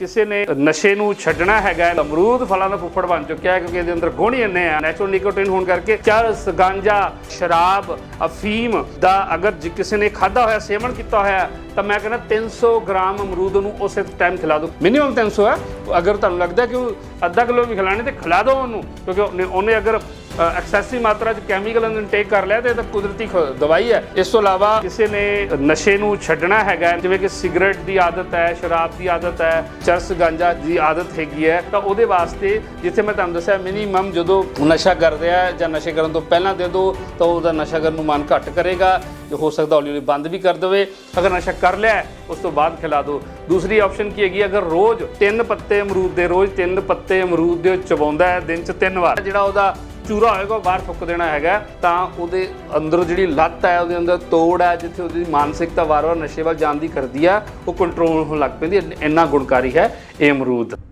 ਕਿਸੇ ਨੇ ਨਸ਼ੇ ਨੂੰ ਛੱਡਣਾ ਹੈਗਾ ਅਮਰੂਦ ਫਲਾਂ ਦਾ ਫੁੱਫੜ ਬਣ ਚੁੱਕਿਆ ਹੈ ਕਿਉਂਕਿ ਇਹਦੇ ਅੰਦਰ ਗੁਣ ਹੀ ਇੰਨੇ ਆ। ਨੈਚੁਰਲ ਨਿਕੋਟਿਨ ਹੋਣ ਕਰਕੇ ਚਰਸ, ਗਾਂਜਾ, ਸ਼ਰਾਬ, ਅਫੀਮ ਦਾ ਅਗਰ ਜੇ ਕਿਸੇ ਨੇ ਖਾਦਾ ਹੋਇਆ, ਸੇਵਨ ਕੀਤਾ ਹੋਇਆ, ਤਾਂ ਮੈਂ ਕਹਿੰਦਾ 300 ਗ੍ਰਾਮ ਅਮਰੂਦ ਨੂੰ ਉਸੇ ਟਾਈਮ ਖਿਲਾ ਦਿਓ। ਮਿਨੀਮਮ 300 ਹੈ। ਅਗਰ ਤੁਹਾਨੂੰ ਲੱਗਦਾ ਕਿ ਉਹ ਅੱਧਾ ਕਿਲੋ ਵੀ ਖਿਲਾਣੇ, ਤੇ ਖਿਲਾ ਦਿਓ ਉਹਨੂੰ, ਕਿਉਂਕਿ ਉਹਨੇ ਅਗਰ ਐਕਸੈਸਿਵ ਮਾਤਰਾ ਚ ਕੈਮੀਕਲ ਇਨਟੇਕ ਕਰ ਲਿਆ ਤੇ ਇਹ ਤਾਂ ਕੁਦਰਤੀ ਖ- ਦਵਾਈ ਹੈ। ਇਸ ਤੋਂ ਇਲਾਵਾ ਕਿਸੇ ਨੇ ਨਸ਼ੇ ਨੂੰ ਛੱਡਣਾ ਹੈਗਾ, ਜਿਵੇਂ ਕਿ ਸਿਗਰਟ ਦੀ ਆਦਤ ਹੈ, ਸ਼ਰਾਬ ਦੀ ਆਦਤ ਹੈ, ਚਰਸ ਗਾਂਜਾ ਦੀ ਆਦਤ ਹੈਗੀ ਹੈ, ਤਾਂ ਉਹਦੇ ਵਾਸਤੇ ਜਿੱਥੇ ਮੈਂ ਤੁਹਾਨੂੰ ਦੱਸਿਆ ਮਿਨੀਮਮ ਜਦੋਂ ਨਸ਼ਾ ਕਰਦੇ ਆ ਜਾਂ ਨਸ਼ੇ ਕਰਨ ਤੋਂ ਪਹਿਲਾਂ ਦੇ ਦਿਓ ਤਾਂ ਉਹਦਾ ਨਸ਼ਾ ਕਰਨ ਨੂੰ ਮਨ ਘੱਟ ਕਰੇਗਾ, ਜੋ ਹੋ ਸਕਦਾ ਹੌਲੀ ਹੌਲੀ ਬੰਦ ਵੀ ਕਰ ਦੇਵੇ। ਅਗਰ ਨਸ਼ਾ ਕਰ ਲਿਆ ਉਸ ਤੋਂ ਬਾਅਦ ਖਿਲਾ ਦਿਓ ਦੂਸਰੀ ਆਪਸ਼ਨ ਕੀ ਹੈਗੀ ਅਗਰ ਰੋਜ਼ ਤਿੰਨ ਪੱਤੇ ਅਮਰੂਦ ਦੇ, ਰੋਜ਼ ਤਿੰਨ ਪੱਤੇ ਅਮਰੂਦ ਦੇ ਚਬਾਉਂਦਾ ਹੈ, ਦਿਨ ਚ ਤਿੰਨ ਵਾਰ, ਜਿਹੜਾ ਉਹਦਾ ਚੂਰਾ ਹੋਏਗਾ, ਉਹ ਬਾਹਰ ਫੁੱਕ ਦੇਣਾ ਹੈਗਾ, ਤਾਂ ਉਹਦੇ ਅੰਦਰ ਜਿਹੜੀ ਲੱਤ ਹੈ, ਉਹਦੇ ਅੰਦਰ ਤੋੜ ਹੈ, ਜਿੱਥੇ ਉਹਦੀ ਮਾਨਸਿਕਤਾ ਵਾਰ-ਵਾਰ ਨਸ਼ੇ ਵੱਲ ਜਾਣ ਦੀ ਕਰਦੀ ਆ ਉਹ ਕੰਟਰੋਲ ਹੋਣ ਲੱਗ ਪੈਂਦੀ ਹੈ, ਇੰਨਾ ਗੁਣਕਾਰੀ ਹੈ ਇਹ ਅਮਰੂਦ।